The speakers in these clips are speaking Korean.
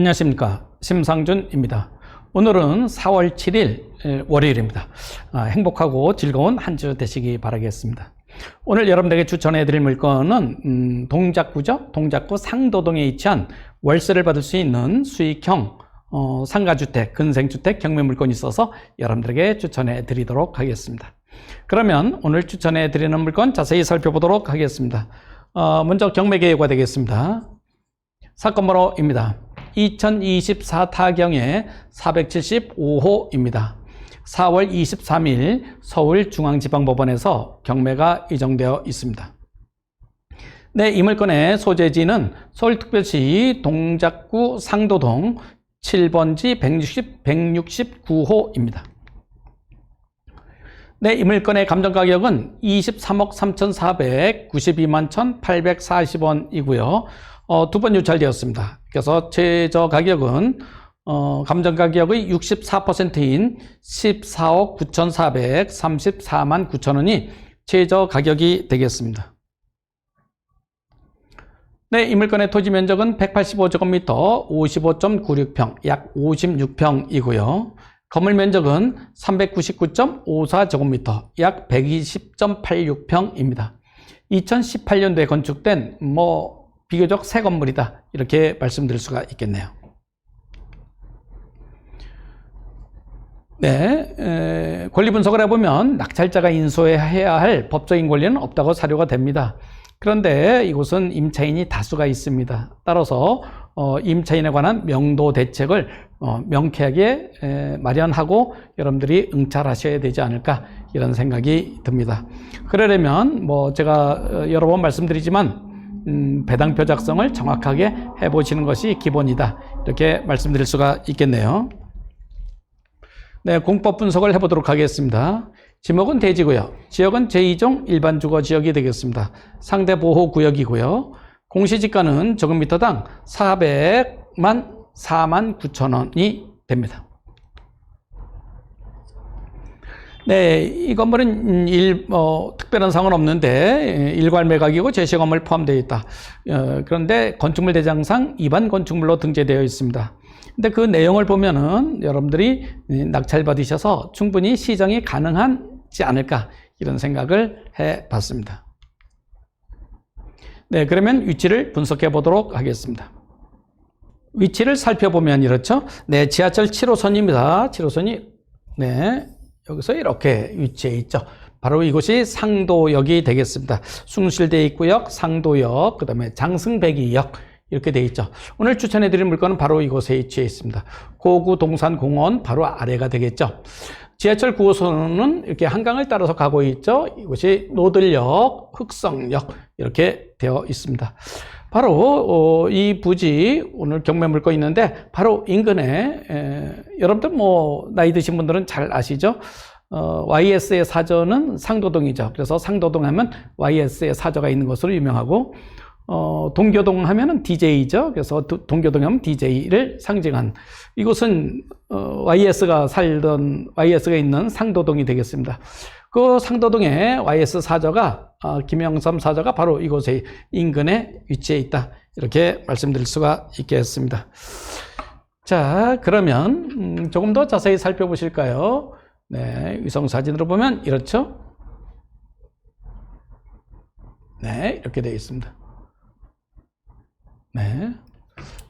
안녕하십니까. 심상준입니다. 오늘은 4월 7일 월요일입니다. 아, 행복하고 즐거운 한 주 되시기 바라겠습니다. 오늘 여러분들에게 추천해 드릴 물건은 음, 동작구죠. 동작구 상도동에 위치한 월세를 받을 수 있는 수익형 어, 상가주택, 근생주택 경매 물건이 있어서 여러분들에게 추천해 드리도록 하겠습니다. 그러면 오늘 추천해 드리는 물건 자세히 살펴보도록 하겠습니다. 어, 먼저 경매 계획화 되겠습니다. 사건 번호입니다. 2024 타경의 475호입니다. 4월 23일 서울중앙지방법원에서 경매가 예정되어 있습니다. 네, 이 물건의 소재지는 서울특별시 동작구 상도동 7번지 160, 169호입니다. 네, 이 물건의 감정 가격은 23억 3,492만 1,840원이고요. 어, 두 번 유찰되었습니다. 그래서 최저 가격은 어, 감정 가격의 64%인 14억 9,434만 9천 원이 최저 가격이 되겠습니다. 네, 이 물건의 토지 면적은 185제곱미터 55.96평, 약 56평이고요. 건물 면적은 399.54제곱미터, 약 120.86평입니다. 2018년도에 건축된 뭐 비교적 새 건물이다. 이렇게 말씀드릴 수가 있겠네요. 네, 에, 권리 분석을 해보면 낙찰자가 인수해야 할 법적인 권리는 없다고 사료가 됩니다. 그런데 이곳은 임차인이 다수가 있습니다. 따라서 어, 임차인에 관한 명도 대책을 어, 명쾌하게 에, 마련하고 여러분들이 응찰하셔야 되지 않을까 이런 생각이 듭니다. 그러려면 뭐 제가 어, 여러 번 말씀드리지만 음, 배당표 작성을 정확하게 해보시는 것이 기본이다. 이렇게 말씀드릴 수가 있겠네요. 네, 공법 분석을 해보도록 하겠습니다. 지목은 대지고요. 지역은 제2종 일반 주거 지역이 되겠습니다. 상대 보호 구역이고요. 공시지가는 제곱미터당 400만 4만 9천 원이 됩니다. 네, 이 건물은 일, 어, 특별한 상은 없는데 일괄 매각이고 제시 건물 포함되어 있다. 어, 그런데 건축물 대장상 입안 건축물로 등재되어 있습니다. 근데 그 내용을 보면은 여러분들이 낙찰 받으셔서 충분히 시정이 가능하지 않을까 이런 생각을 해 봤습니다. 네, 그러면 위치를 분석해 보도록 하겠습니다. 위치를 살펴보면 이렇죠. 네, 지하철 7호선입니다. 7호선이 네, 여기서 이렇게 위치해 있죠. 바로 이곳이 상도역이 되겠습니다. 숭실대 입구역, 상도역, 그 다음에 장승배기역 이렇게 되어 있죠. 오늘 추천해 드린 물건은 바로 이곳에 위치해 있습니다. 고구 동산공원 바로 아래가 되겠죠. 지하철 9호선은 이렇게 한강을 따라서 가고 있죠. 이곳이 노들역, 흑성역 이렇게 되어 있습니다. 바로 어, 이 부지 오늘 경매 물건 있는데 바로 인근에 에, 여러분들 뭐 나이 드신 분들은 잘 아시죠? 어, YS의 사저는 상도동이죠. 그래서 상도동 하면 YS의 사저가 있는 것으로 유명하고 어, 동교동 하면은 DJ죠. 그래서 도, 동교동 하면 DJ를 상징한 이곳은 어, YS가 살던 YS가 있는 상도동이 되겠습니다. 그 상도동에 YS 사저가 어, 김영삼 사저가 바로 이곳에 인근에 위치해 있다. 이렇게 말씀드릴 수가 있겠습니다. 자, 그러면 음, 조금 더 자세히 살펴보실까요? 네, 위성 사진으로 보면 이렇죠? 네, 이렇게 되어 있습니다. 네.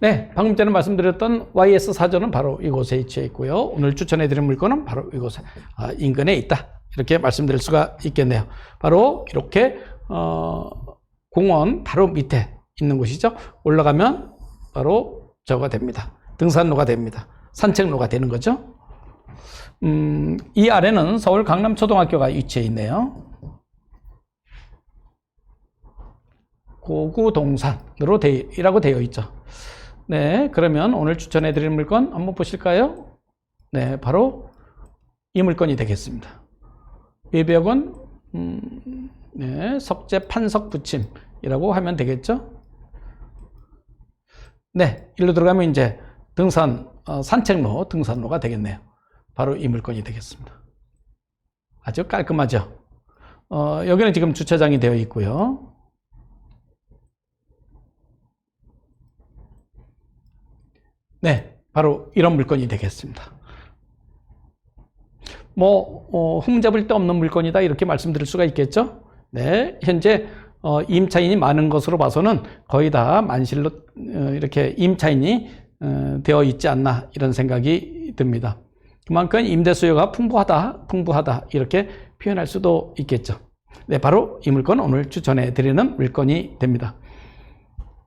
네, 방금 전에 말씀드렸던 YS 사전은 바로 이곳에 위치해 있고요. 오늘 추천해드린 물건은 바로 이곳에 아, 인근에 있다. 이렇게 말씀드릴 수가 있겠네요. 바로 이렇게 어, 공원 바로 밑에 있는 곳이죠. 올라가면 바로 저가 됩니다. 등산로가 됩니다. 산책로가 되는 거죠. 음, 이 아래는 서울 강남초등학교가 위치해 있네요. 고구 동산으로 되라고 되어 있죠. 네, 그러면 오늘 추천해 드릴 물건 한번 보실까요? 네, 바로 이 물건이 되겠습니다. 외벽은 음, 네, 석재 판석 붙임이라고 하면 되겠죠? 네, 일로 들어가면 이제 등산 어, 산책로 등산로가 되겠네요. 바로 이 물건이 되겠습니다. 아주 깔끔하죠? 어, 여기는 지금 주차장이 되어 있고요. 네, 바로 이런 물건이 되겠습니다. 뭐 어, 흠잡을 데 없는 물건이다 이렇게 말씀드릴 수가 있겠죠. 네, 현재 어, 임차인이 많은 것으로 봐서는 거의 다 만실로 어, 이렇게 임차인이 어, 되어 있지 않나 이런 생각이 듭니다. 그만큼 임대 수요가 풍부하다, 풍부하다 이렇게 표현할 수도 있겠죠. 네, 바로 이 물건 오늘 추천해 드리는 물건이 됩니다.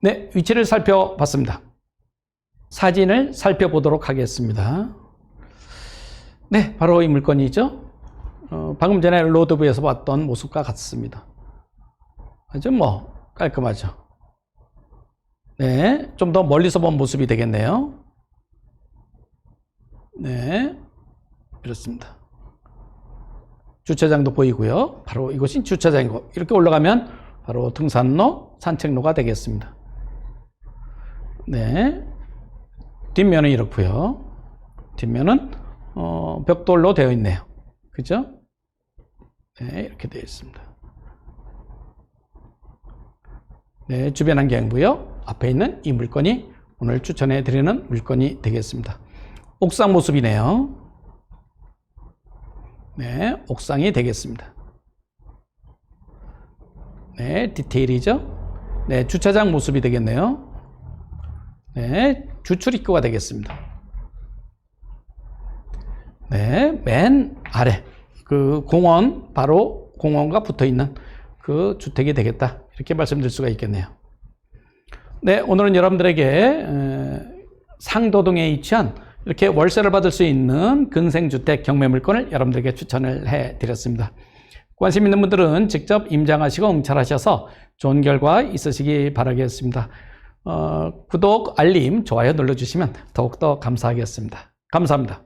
네, 위치를 살펴봤습니다. 사진을 살펴보도록 하겠습니다. 네, 바로 이 물건이죠. 어, 방금 전에 로드뷰에서 봤던 모습과 같습니다. 아주 뭐 깔끔하죠. 네, 좀 더 멀리서 본 모습이 되겠네요. 네, 이렇습니다. 주차장도 보이고요. 바로 이곳이 주차장이고 이렇게 올라가면 바로 등산로, 산책로가 되겠습니다. 네, 뒷면은 이렇고요. 뒷면은 어, 벽돌로 되어 있네요. 그죠? 네, 이렇게 되어 있습니다. 네, 주변 환경 부요. 앞에 있는 이 물건이 오늘 추천해 드리는 물건이 되겠습니다. 옥상 모습이네요. 네, 옥상이 되겠습니다. 네, 디테일이죠. 네, 주차장 모습이 되겠네요. 네, 주출입구가 되겠습니다. 네, 맨 아래 그 공원 바로 공원과 붙어 있는 그 주택이 되겠다 이렇게 말씀드릴 수가 있겠네요. 네, 오늘은 여러분들에게 에, 상도동에 위치한 이렇게 월세를 받을 수 있는 근생주택 경매물건을 여러분들에게 추천을 해 드렸습니다. 관심 있는 분들은 직접 임장하시고 응찰하셔서 좋은 결과 있으시기 바라겠습니다. 어, 구독, 알림, 좋아요 눌러주시면 더욱더 감사하겠습니다. 감사합니다.